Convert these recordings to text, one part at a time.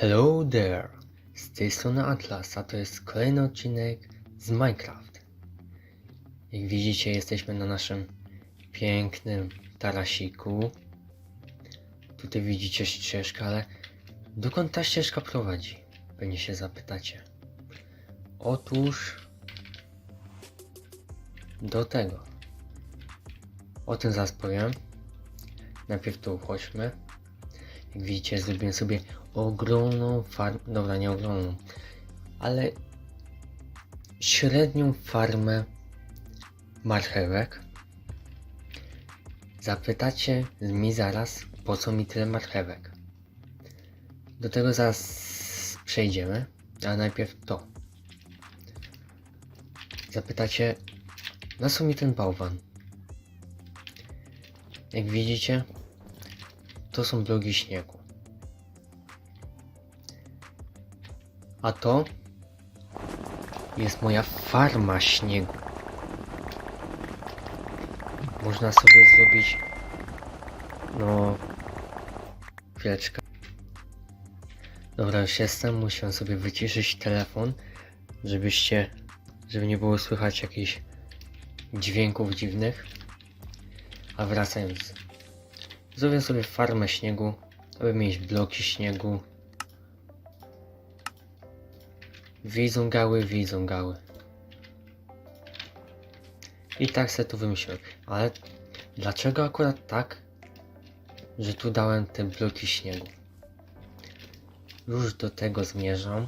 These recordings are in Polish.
Hello there! Z tej strony Atlas, a to jest kolejny odcinek z Minecraft. Jak widzicie, jesteśmy na naszym pięknym tarasiku. Tutaj widzicie ścieżkę, ale dokąd ta ścieżka prowadzi? Pewnie się zapytacie. Otóż do tego. O tym zaraz powiem. Najpierw tu chodźmy. Jak widzicie, zrobiłem sobie ogromną farmę. Dobra, nie ogromną, ale średnią farmę marchewek. Zapytacie mi zaraz, po co mi tyle marchewek. Do tego zaraz przejdziemy, ale najpierw to. Zapytacie, na co mi ten bałwan? Jak widzicie, to są blogi śniegu. A to jest moja farma śniegu. Można sobie zrobić. No. Chwileczkę. Dobra, już jestem. Musiałem sobie wyciszyć telefon, żebyście. żeby nie było słychać jakichś dźwięków dziwnych. A wracając. Zrobię sobie farmę śniegu, aby mieć bloki śniegu. Widzą gały, widzą gały. I tak sobie to wymyśliłem. Ale dlaczego akurat tak, że tu dałem te bloki śniegu? Już do tego zmierzam.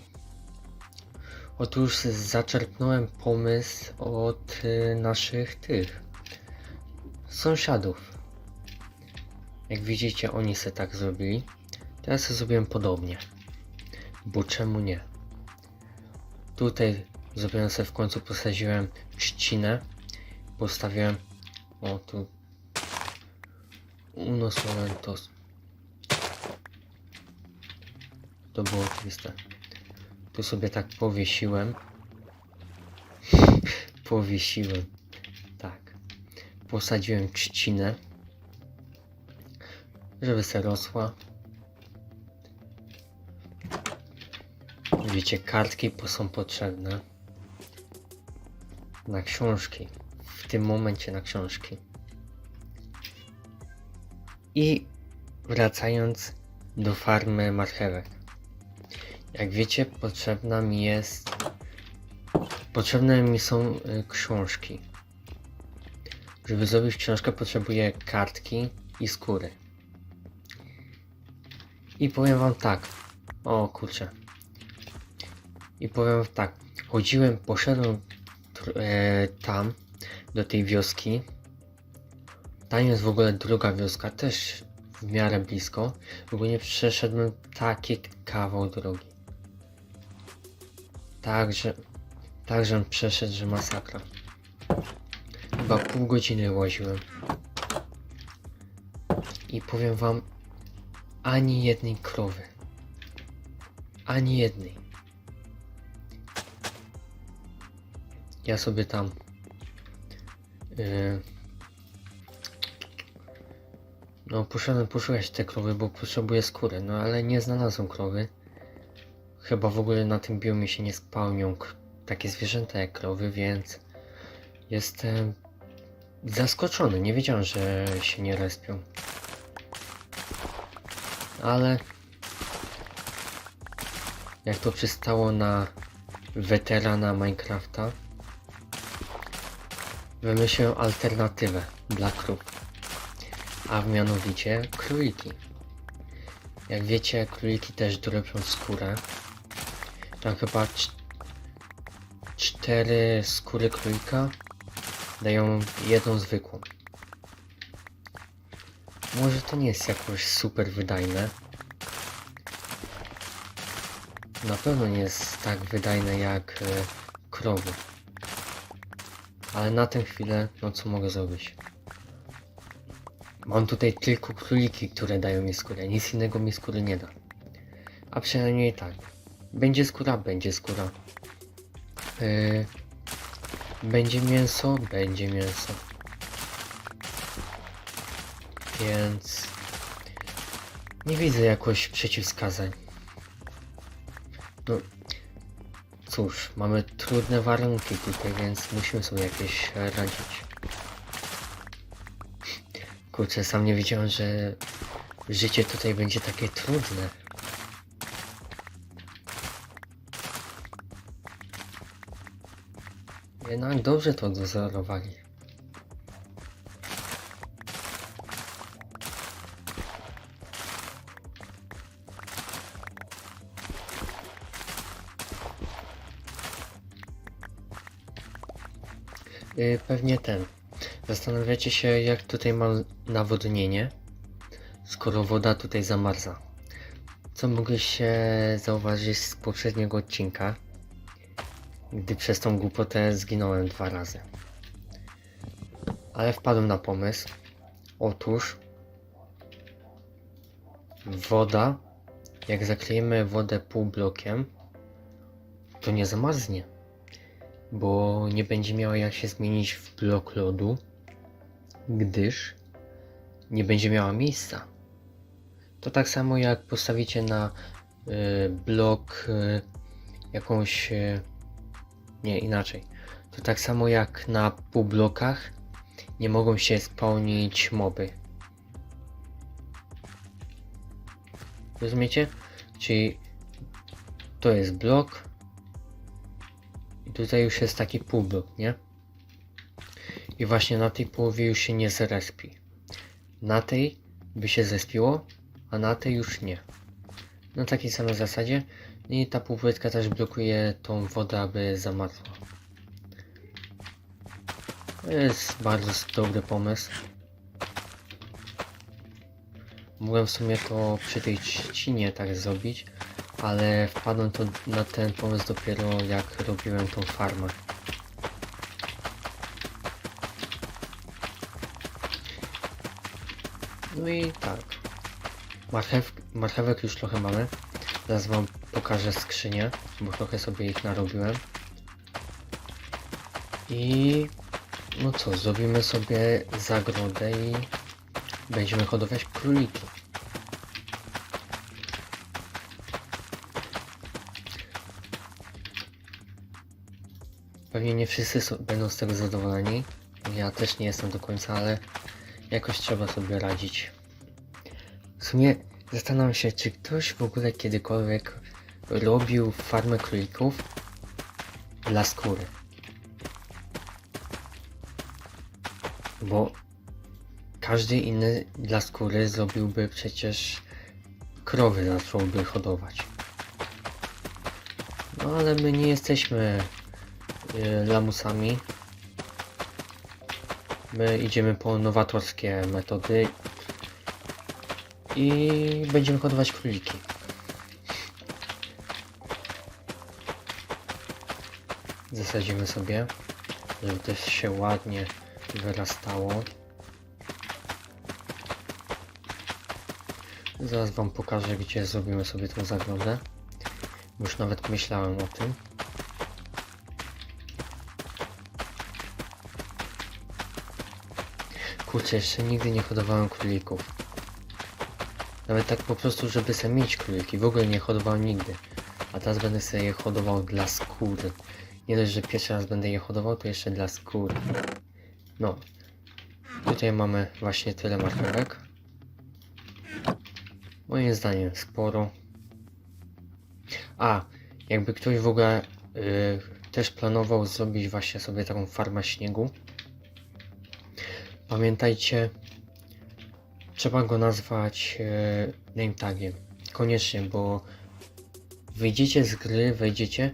Otóż zaczerpnąłem pomysł od y, naszych tych sąsiadów. Jak widzicie, oni se tak zrobili. Teraz zrobiłem podobnie. Bo czemu nie? Tutaj zrobiłem sobie w końcu, posadziłem trzcinę. Postawiłem. O, tu. Unos momentos. To było oczywiste. Tu sobie tak powiesiłem. powiesiłem. Tak. Posadziłem trzcinę żeby se rosła. Wiecie, kartki są potrzebne na książki. W tym momencie na książki. I wracając do farmy marchewek. Jak wiecie, potrzebna mi jest. Potrzebne mi są y, książki. Żeby zrobić książkę, potrzebuję kartki i skóry. I powiem wam tak. O kurczę. I powiem tak. Chodziłem, poszedłem e, tam, do tej wioski. Tam jest w ogóle druga wioska, też w miarę blisko. W ogóle przeszedłem taki kawał drogi. Także, także przeszedł, że masakra. Chyba pół godziny łaziłem. I powiem wam, ani jednej krowy. Ani jednej. Ja sobie tam. Yy, no, poszedłem poszukać te krowy, bo potrzebuję skóry, no ale nie znalazłem krowy. Chyba w ogóle na tym biomie się nie spełnią takie zwierzęta jak krowy, więc jestem zaskoczony. Nie wiedziałem, że się nie respią ale jak to przystało na weterana Minecrafta, wymyśliłem alternatywę dla krów, a mianowicie króliki. Jak wiecie, króliki też drobią skórę. Tam chyba cz- cztery skóry królika dają jedną zwykłą. Może to nie jest jakoś super wydajne. Na pewno nie jest tak wydajne jak e, krowy. Ale na tę chwilę, no co mogę zrobić? Mam tutaj tylko króliki, które dają mi skórę. Nic innego mi skóry nie da. A przynajmniej tak. Będzie skóra, będzie skóra. Yy, będzie mięso, będzie mięso. Więc nie widzę jakoś przeciwwskazań. No, cóż, mamy trudne warunki tutaj, więc musimy sobie jakieś radzić. Kurczę, sam nie wiedziałem, że życie tutaj będzie takie trudne. Jednak dobrze to dozorowali. Pewnie ten. Zastanawiacie się, jak tutaj mam nawodnienie, skoro woda tutaj zamarza. Co mogliście zauważyć z poprzedniego odcinka, gdy przez tą głupotę zginąłem dwa razy. Ale wpadłem na pomysł. Otóż woda, jak zakryjemy wodę półblokiem, to nie zamarznie bo nie będzie miała jak się zmienić w blok lodu, gdyż nie będzie miała miejsca. To tak samo jak postawicie na y, blok y, jakąś. Y, nie, inaczej. To tak samo jak na półblokach nie mogą się spełnić moby. Rozumiecie? Czyli to jest blok, i tutaj już jest taki półblok, nie? I właśnie na tej połowie już się nie zrespi. Na tej by się zespiło, a na tej już nie. Na takiej samej zasadzie. I ta półpłytka też blokuje tą wodę, aby zamarzła. To jest bardzo dobry pomysł. Mogłem w sumie to przy tej trzcinie tak zrobić, ale wpadłem to na ten pomysł dopiero jak robiłem tą farmę. No i tak. Marchew, marchewek już trochę mamy. Zaraz wam pokażę skrzynię, bo trochę sobie ich narobiłem. I no co, zrobimy sobie zagrodę i będziemy hodować króliki. Pewnie nie wszyscy będą z tego zadowoleni. Ja też nie jestem do końca, ale jakoś trzeba sobie radzić. W sumie zastanawiam się, czy ktoś w ogóle kiedykolwiek robił farmę królików dla skóry. Bo każdy inny dla skóry zrobiłby przecież krowy zacząłby hodować. No ale my nie jesteśmy lamusami. My idziemy po nowatorskie metody i będziemy hodować króliki. Zasadzimy sobie, żeby też się ładnie wyrastało. Zaraz wam pokażę, gdzie zrobimy sobie tą zagrodę. Już nawet myślałem o tym. Kurczę, jeszcze nigdy nie hodowałem królików. Nawet tak po prostu, żeby sobie mieć króliki. W ogóle nie hodowałem nigdy. A teraz będę sobie je hodował dla skóry. Nie dość, że pierwszy raz będę je hodował, to jeszcze dla skóry. No. Tutaj mamy właśnie tyle marchewek. Moim zdaniem sporo. A, jakby ktoś w ogóle y, też planował zrobić właśnie sobie taką farmę śniegu. Pamiętajcie, trzeba go nazwać y, name tagiem. Koniecznie, bo wyjdziecie z gry, wejdziecie,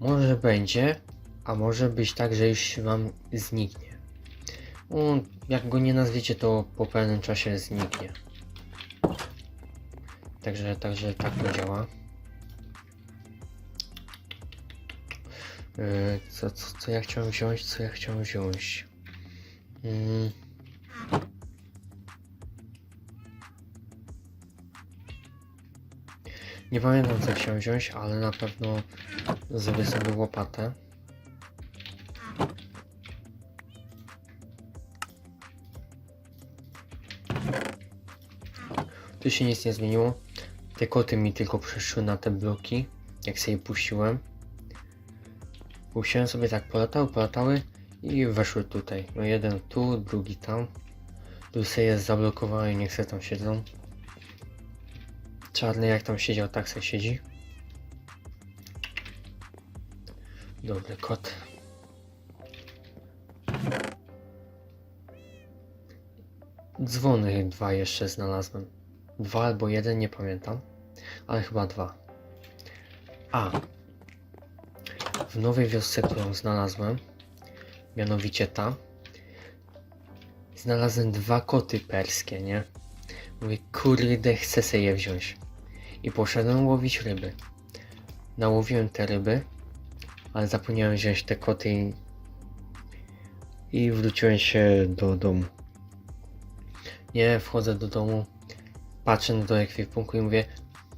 może będzie, a może być tak, że już wam zniknie. No, jak go nie nazwiecie, to po pewnym czasie zniknie. Także, także tak to działa. Yy, co, co, co ja chciałem wziąć? Co ja chciałem wziąć? Mm. Nie pamiętam co chciałem wziąć, ale na pewno zrobię sobie łopatę. Tu się nic nie zmieniło. Te koty mi tylko przeszły na te bloki. jak sobie puściłem. Puściłem sobie tak, polatały, polatały i weszły tutaj. No jeden tu, drugi tam. Tu sobie jest zablokowany i niech se tam siedzą. Czarny jak tam siedział, tak se siedzi. Dobry kot. Dzwony dwa jeszcze znalazłem. Dwa albo jeden, nie pamiętam. Ale chyba dwa. A. W nowej wiosce, którą znalazłem, mianowicie ta, znalazłem dwa koty perskie, nie? Mówię, kurde, chcę sobie je wziąć. I poszedłem łowić ryby. Nałowiłem te ryby, ale zapomniałem wziąć te koty i, i wróciłem się do domu. Nie, wchodzę do domu, patrzę do ekwipunku i mówię,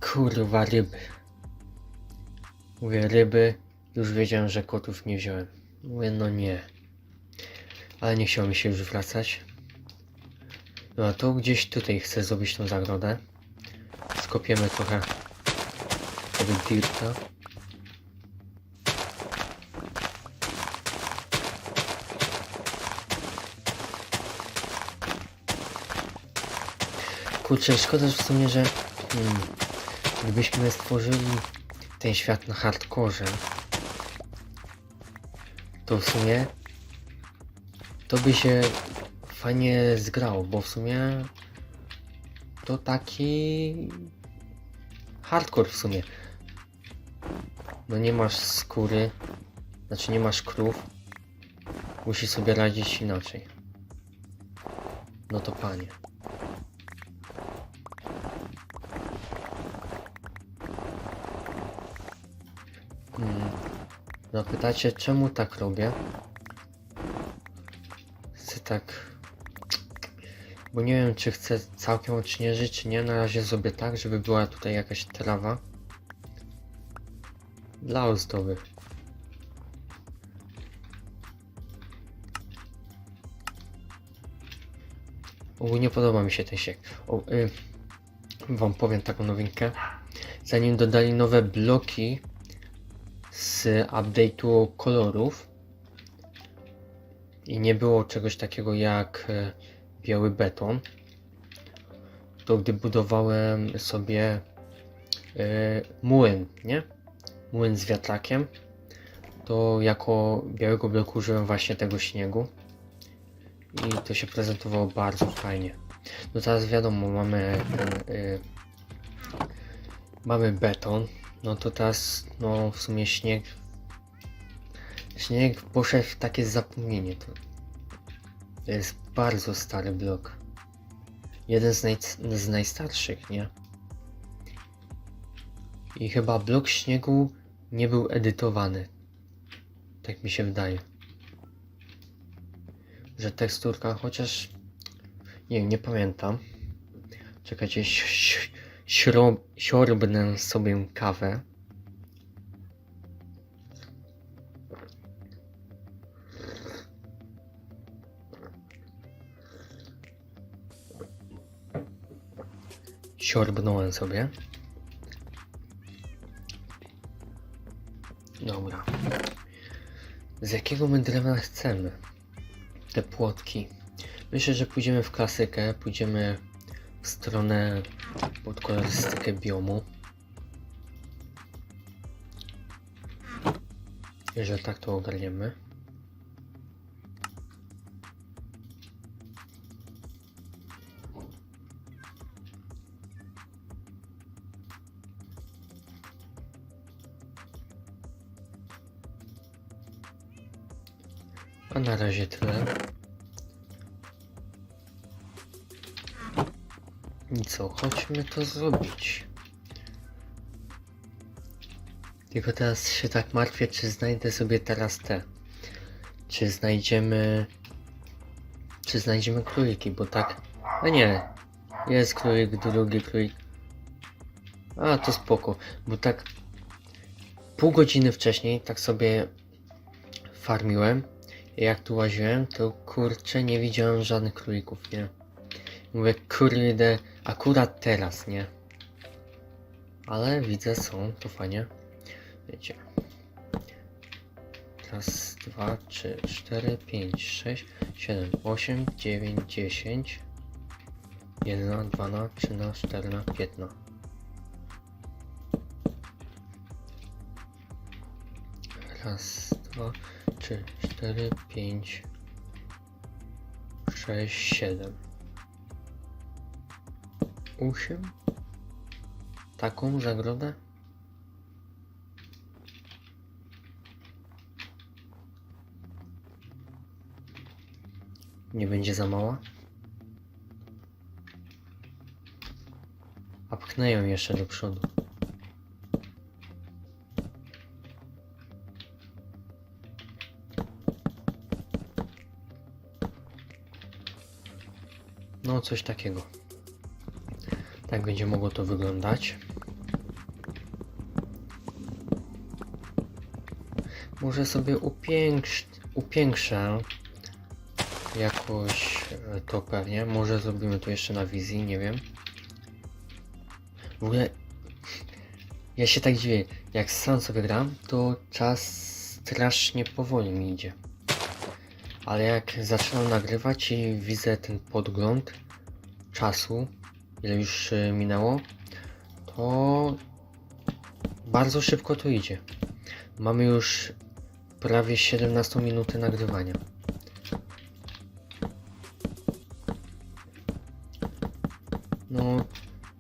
kurwa ryby. Mówię ryby, już wiedziałem, że kotów nie wziąłem. Mówię, no nie. Ale nie chciało mi się już wracać. No a to gdzieś tutaj chcę zrobić tą zagrodę. Skopiemy trochę tego dirta. Kurczę, szkoda w sumie, że hmm, gdybyśmy stworzyli ten świat na hardkorze, to w sumie to by się fajnie zgrało, bo w sumie to taki hardcore w sumie. No nie masz skóry, znaczy nie masz krów, musisz sobie radzić inaczej. No to panie. Hmm. No pytacie, czemu tak robię? Tak... Bo nie wiem, czy chcę całkiem odśnieżyć, czy nie. Na razie zrobię tak, żeby była tutaj jakaś trawa. Dla ozdoby. Ogólnie podoba mi się ten siek. O, y, wam powiem taką nowinkę. Zanim dodali nowe bloki z update'u kolorów i nie było czegoś takiego jak e, biały beton, to gdy budowałem sobie e, młyn, nie? Młyn z wiatrakiem, to jako białego bloku użyłem właśnie tego śniegu i to się prezentowało bardzo fajnie. No teraz wiadomo, mamy ten, y, mamy beton, no to teraz, no w sumie śnieg. Śnieg poszedł w takie zapomnienie. To, to jest bardzo stary blok. Jeden z, naj, z najstarszych, nie? I chyba blok śniegu nie był edytowany. Tak mi się wydaje. Że teksturka, chociaż. Nie, nie pamiętam. Czekajcie, ś- ś- śro- siorbnę sobie kawę. Siorbnąłem sobie. Dobra. Z jakiego my drewna chcemy? Te płotki. Myślę, że pójdziemy w klasykę, pójdziemy w stronę pod kolorystykę biomu. Jeżeli tak to ogarniemy. A na razie tyle. I co, chodźmy to zrobić. Tylko teraz się tak martwię, czy znajdę sobie teraz te. Czy znajdziemy. Czy znajdziemy króliki, bo tak. No nie. Jest królik, drugi królik. A to spoko, bo tak. Pół godziny wcześniej tak sobie farmiłem. Jak tu łaziłem, to kurczę nie widziałem żadnych królików, nie? Mówię, kurde, akurat teraz, nie? Ale widzę, są, to fajnie. Wiecie. Raz, dwa, trzy, cztery, pięć, sześć, siedem, osiem, dziewięć, dziesięć. Jedna, dwana, trzyna, czterna, piętna. Raz, dwa, trzy, cztery, pięć, sześć, siedem. Osiem? Taką zagrodę? Nie będzie za mała? A pchnę ją jeszcze do przodu. Coś takiego. Tak będzie mogło to wyglądać. Może sobie upiększ, upiększę jakoś e, to pewnie. Może zrobimy to jeszcze na wizji, nie wiem. W ogóle ja się tak dziwię, jak sam sobie gram, to czas strasznie powoli mi idzie. Ale jak zaczynam nagrywać i widzę ten podgląd czasu, ile już e, minęło, to bardzo szybko to idzie. Mamy już prawie 17 minuty nagrywania. No,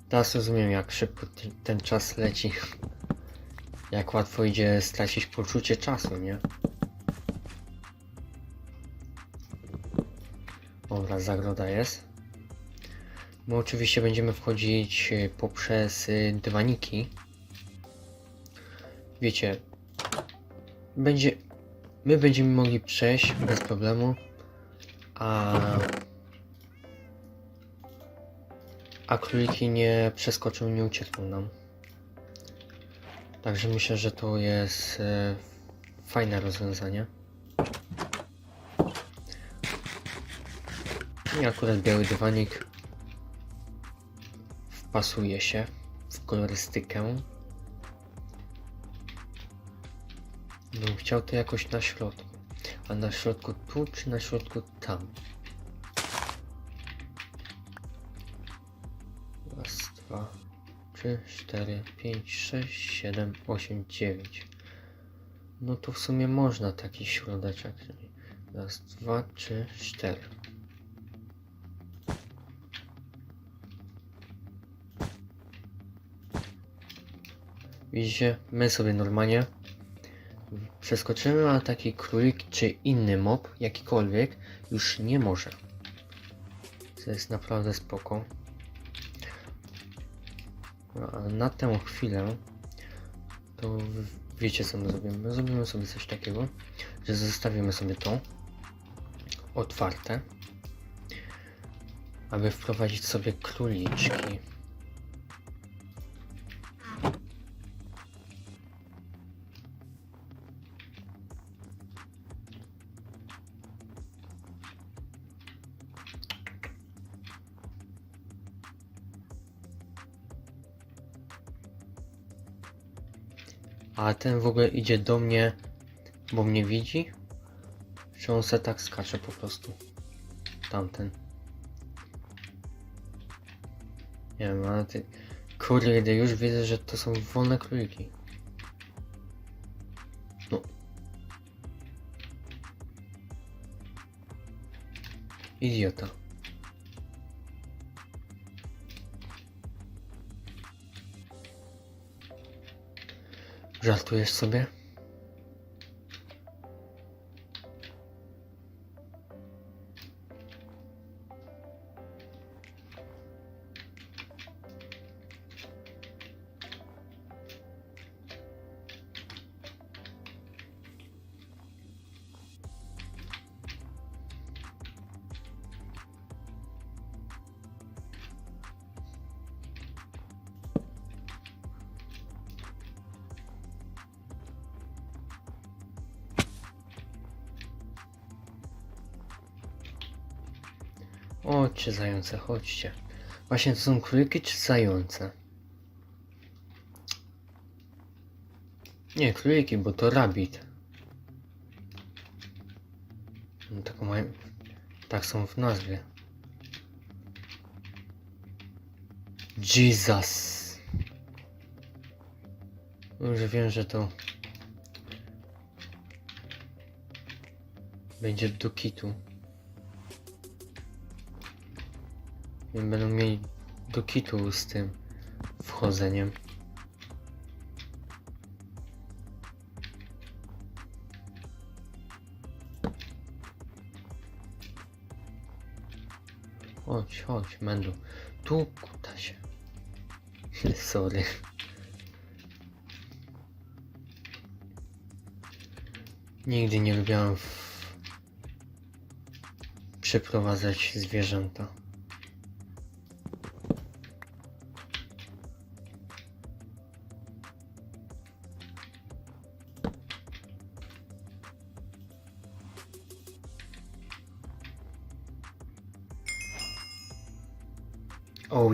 teraz rozumiem jak szybko ten, czas leci. Jak łatwo idzie stracić poczucie czasu, nie? Dobra, zagroda jest. My oczywiście będziemy wchodzić y, poprzez y, dywaniki. Wiecie, będzie. My będziemy mogli przejść bez problemu, a. A króliki nie przeskoczą, nie uciekną nam. Także myślę, że to jest e, fajne rozwiązanie. I akurat biały dywanik wpasuje się w kolorystykę. No, chciał to jakoś na środku. A na środku tu, czy na środku tam? Raz, dwa, trzy, cztery, pięć, sześć, siedem, osiem, dziewięć. No to w sumie można taki środeczek. Raz, dwa, trzy, cztery. Widzicie, my sobie normalnie przeskoczymy, a taki królik czy inny mob, jakikolwiek, już nie może. To jest naprawdę spoko. A na tę chwilę to wiecie co my zrobimy. My zrobimy sobie coś takiego, że zostawimy sobie to otwarte, aby wprowadzić sobie króliczki. A ten w ogóle idzie do mnie, bo mnie widzi? Czy on se tak skacze po prostu? Tamten. Nie wiem, ale ty... Kurde, już widzę, że to są wolne króliki. No. Idiota. Żartujesz sobie? Chodźcie zające, chodźcie. Właśnie to są króliki czy zające? Nie, króliki, bo to rabbit. No, taką mają... Tak są w nazwie. Jesus. Już wiem, że to będzie do kitu. Będą mieli do kitu z tym wchodzeniem. Chodź, chodź, Mendo. Tu kuta się. Sorry. Nigdy nie lubiałem w... przeprowadzać zwierzęta.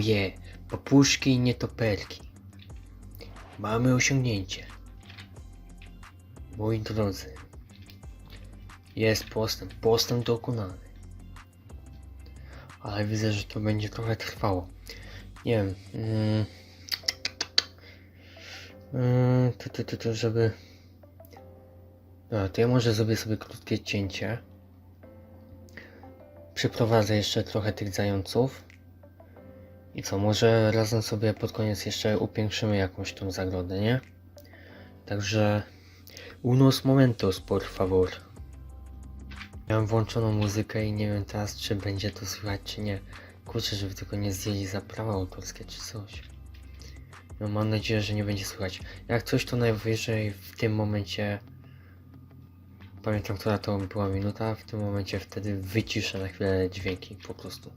Oje, papuszki i nietoperki. Mamy osiągnięcie. Moi drodzy, jest postęp, postęp dokonany. Ale widzę, że to będzie trochę trwało. Nie wiem. Mm, to, to, to, to, żeby... No, to ja może zrobię sobie krótkie cięcie. Przyprowadzę jeszcze trochę tych zająców. I co, może razem sobie pod koniec jeszcze upiększymy jakąś tą zagrodę, nie? Także... Unos momentos, por favor. Miałem włączoną muzykę i nie wiem teraz, czy będzie to słychać, czy nie. Kurczę, żeby tylko nie zdjęli za prawa autorskie, czy coś. No mam nadzieję, że nie będzie słychać. Jak coś, to najwyżej w tym momencie... Pamiętam, która to była minuta, w tym momencie wtedy wyciszę na chwilę dźwięki, po prostu.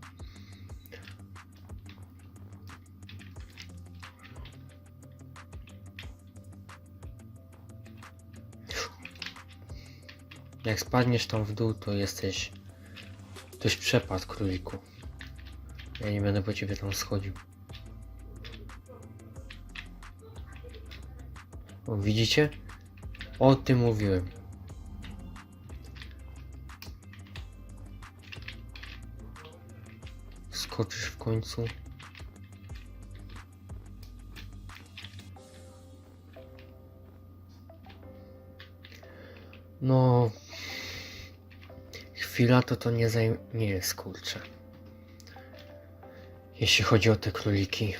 Jak spadniesz tam w dół, to jesteś... Ktoś przepadł, króliku. Ja nie będę po ciebie tam schodził. O, widzicie? O tym mówiłem. Skoczysz w końcu. No, chwila to to nie, zajm- nie jest kurczę. Jeśli chodzi o te króliki.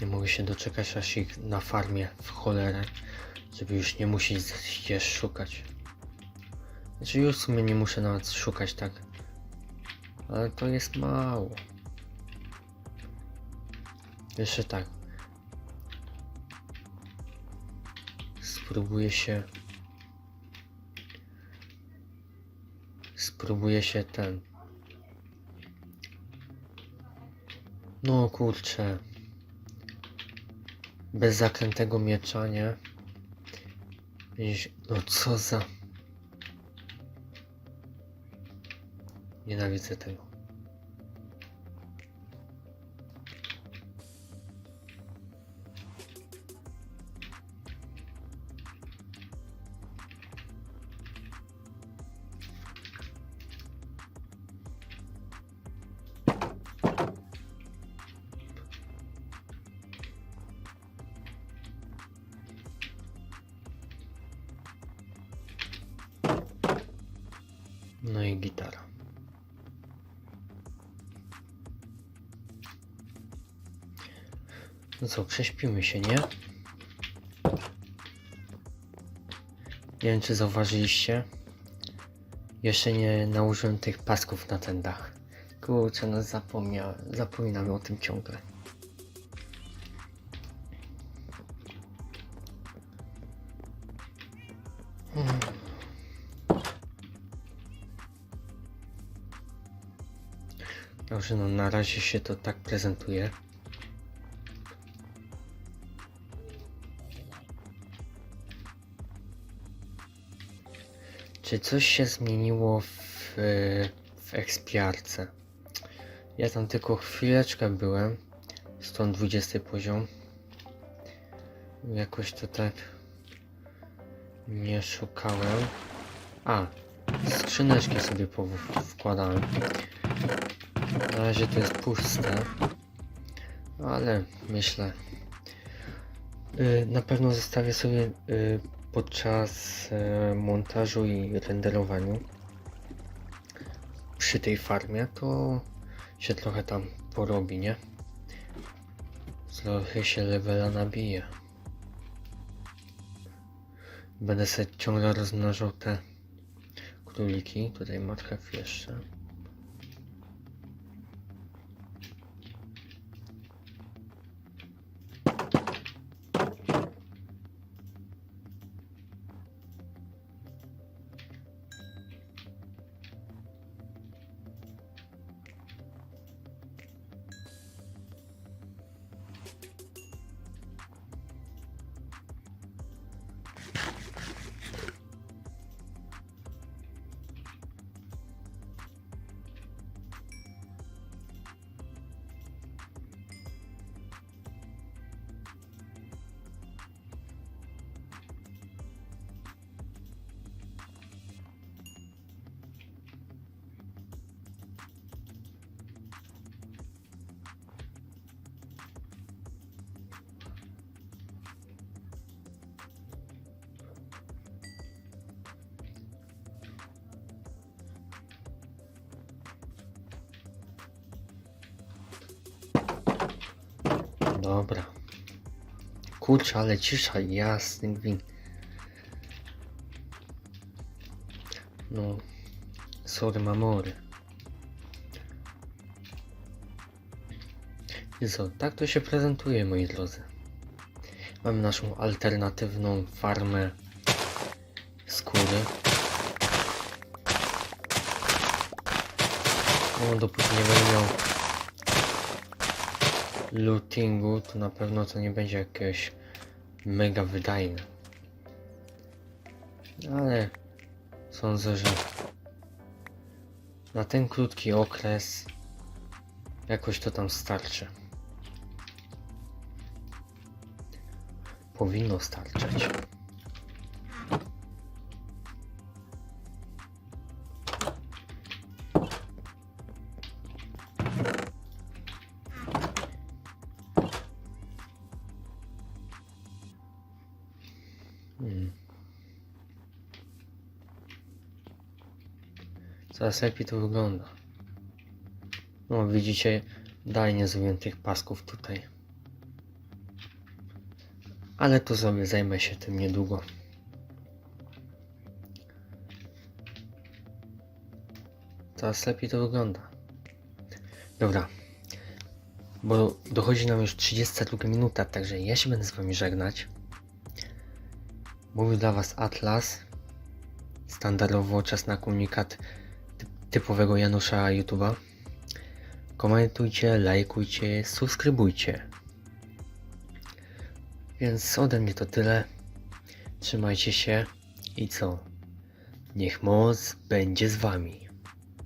Nie mogę się doczekać aż ich na farmie w cholerę, żeby już nie musieć szukać. Znaczy już w sumie nie muszę nawet szukać tak. Ale to jest mało. Jeszcze tak. Spróbuję się. Spróbuję się ten. No kurczę. Bez zaklętego miecza, nie? No co za. Nienawidzę tego. No co, prześpimy się, nie? Nie wiem, czy zauważyliście. Jeszcze nie nałożyłem tych pasków na ten dach. Kurczę, no zapomniałem. Zapominamy o tym ciągle. Hmm. Dobrze, no na razie się to tak prezentuje. Czy coś się zmieniło w, w ekspiarce. Ja tam tylko chwileczkę byłem. Stąd 20 poziom. Jakoś to tak nie szukałem. A, skrzyneczki sobie wkładałem. Na razie to jest puste. Ale myślę. y, Na pewno zostawię sobie y, podczas y, montażu i renderowaniu przy tej farmie, to się trochę tam porobi, nie? Trochę się levela nabije. Będę sobie ciągle rozmnażał te króliki. Tutaj marchew jeszcze. Dobra. Kurczę, ale cisza, jasny gwint. No, sorry mamory. I co, tak to się prezentuje, moi drodzy. Mamy naszą alternatywną farmę skóry. No, dopóki nie będę miał lootingu, to na pewno to nie będzie jakieś mega wydajne. Ale sądzę, że na ten krótki okres jakoś to tam starczy. Powinno starczać. Coraz lepiej to wygląda. No widzicie, dalej nie tych pasków tutaj. Ale to sobie zajmę się tym niedługo. Coraz lepiej to wygląda. Dobra. Bo dochodzi nam już 32 minuta, także ja się będę z wami żegnać. Mówił dla Was Atlas. Standardowo czas na komunikat ty- typowego Janusza YouTube'a. Komentujcie, lajkujcie, subskrybujcie. Więc ode mnie to tyle. Trzymajcie się i co? Niech moc będzie z Wami.